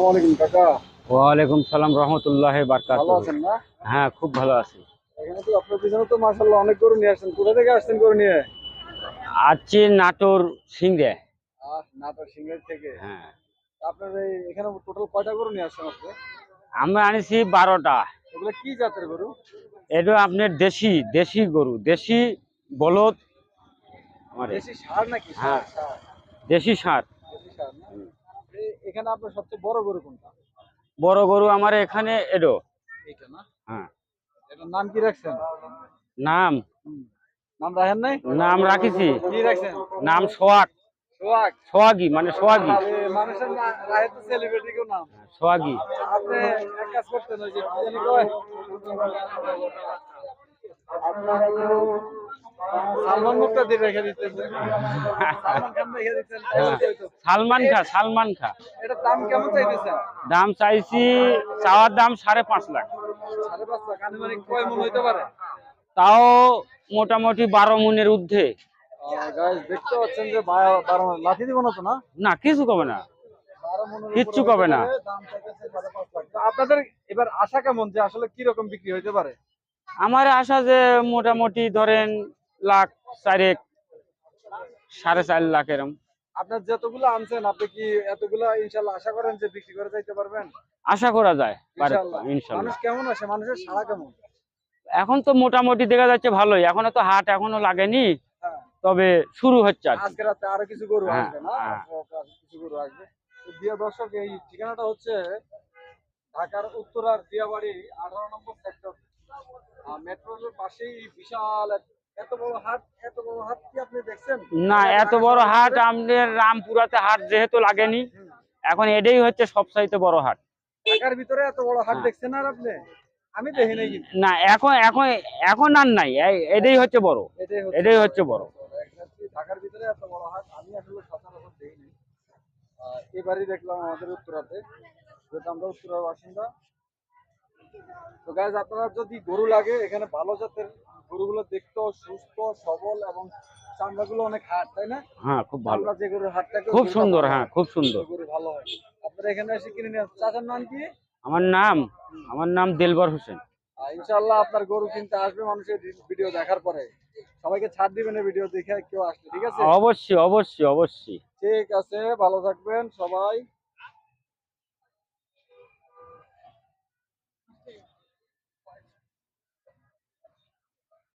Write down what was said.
আসসালামু আলাইকুম কাকা। ওয়ালাইকুম সালাম রহমতুল্লাহ বারকাত ভালো আছেন না? হ্যাঁ খুব ভালো আছি। এখানে তো আপনার পিছনে তো মাশাআল্লাহ অনেক গরু নিয়ে আসছেন। কোথা থেকে আসছেন গরু নিয়ে? আছি নাটোর সিংড়ে। নাটোর সিংহের থেকে। হ্যাঁ। আপনার এই এখানে টোটাল কয়টা গরু নিয়ে আসছেন আপনি? আমরা আনিছি বারোটা। এগুলো কি জাতের গরু? এটা আপনার দেশি দেশি গরু। দেশি বলদ। দেশি সার নাকি? হ্যাঁ। দেশি সার। এখানে আপনার সবচেয়ে বড় গরু কোনটা? বড় গরু আমার এখানে এডো। এইটা না? হ্যাঁ। এটার নাম কি রাখছেন? নাম। নাম রাখেন নাই? নাম রাখিছি। কি রাখছেন? নাম সোয়াগ সোহাগ। সোয়াগি মানে সোয়াগি মানুষের সেলিব্রিটি নাম। সোয়াগি আপনি এক কাজ করতেন ওই যে কি জানি কয়? আপনার সালমান রেখে দিতেন সালমান খা সালমান খা। এটার দাম কেমন চাইতেছেন? দাম চাইছি চাওয়ার দাম সাড়ে পাঁচ লাখ। সাড়ে পাঁচ লাখ। আনুমানিক কয় মন হইতে পারে? তাও মোটামুটি বারো মনের ঊর্ধ্বে। দেখতে পাচ্ছেন যে বারো মণ। লাঠি দিব না তো না? না কিছু কবে না। কিচ্ছু কবে না। আপনাদের এবার আশা কেমন যে আসলে কি রকম বিক্রি হইতে পারে? আমার আশা যে মোটামুটি ধরেন লাখ চারেক সাড়ে চার লাখ এরম। আপনার যতগুলো আনছেন আপনি কি এতগুলো ইনশাল্লাহ আশা করেন যে বিক্রি করে যাইতে পারবেন? আশা করা যায় ইনশাল্লাহ। মানুষ কেমন আছে? মানুষের সাড়া কেমন? এখন তো মোটামুটি দেখা যাচ্ছে ভালোই। এখনও তো হাট এখনও লাগেনি হ্যাঁ। তবে শুরু হচ্ছে আর আজকে রাতে আরও কিছু গরু হ্যাঁ, আসবে না? হ্যাঁ। কিছু গরু আসবে। প্রিয় দর্শক এই ঠিকানাটা হচ্ছে ঢাকার উত্তরার দিয়াবাড়ি আঠারো নম্বর সেক্টর মেট্রোর পাশেই বিশাল এক- এত বড় হাট এত বড় হাট কি আপনি দেখছেন? না এত বড় হাট আমাদের রামপুরাতে হাট যেহেতু লাগেনি এখন এটাই হচ্ছে সবচাইতে বড় হাট। ঢাকার ভিতরে এত বড় হাট হ্যাঁ। দেখছেন আর আপনি? আমি দেখি নাই না এখন এখন এখন আর নাই এটাই হচ্ছে বড়। এটাই হচ্ছে বড়। ঢাকার ভিতরে এত বড় হাট আমি আসলে সচরাচর দেখিনি এবারই দেখলাম আমাদের উত্তরাতে যেহেতু আমরা উত্তরার বাসিন্দা। তো গাইজ আপনারা যদি গরু লাগে এখানে ভালো জাতের গরুগুলো দেখতেও সুস্থ সবল এবং চামড়াগুলো অনেক হাট তাই না? হ্যাঁ খুব ভালো। যে গরুর হাটটাকে খুব সুন্দর হ্যাঁ খুব সুন্দর। গরু ভালো হয়। আপনারা এখানে এসে কিনে নিয়ে চাচার নাম কি? আমার নাম আমার নাম দেলবর হোসেন। আহ, ইনশাআল্লাহ আপনার গরু কিনতে আসবে মানুষের ভিডিও দেখার পরে। সবাইকে ছাড় দিবেন ভিডিও দেখে কেউ আসলে ঠিক আছে? অবশ্যই অবশ্যই অবশ্যই। ঠিক আছে ভালো থাকবেন সবাই।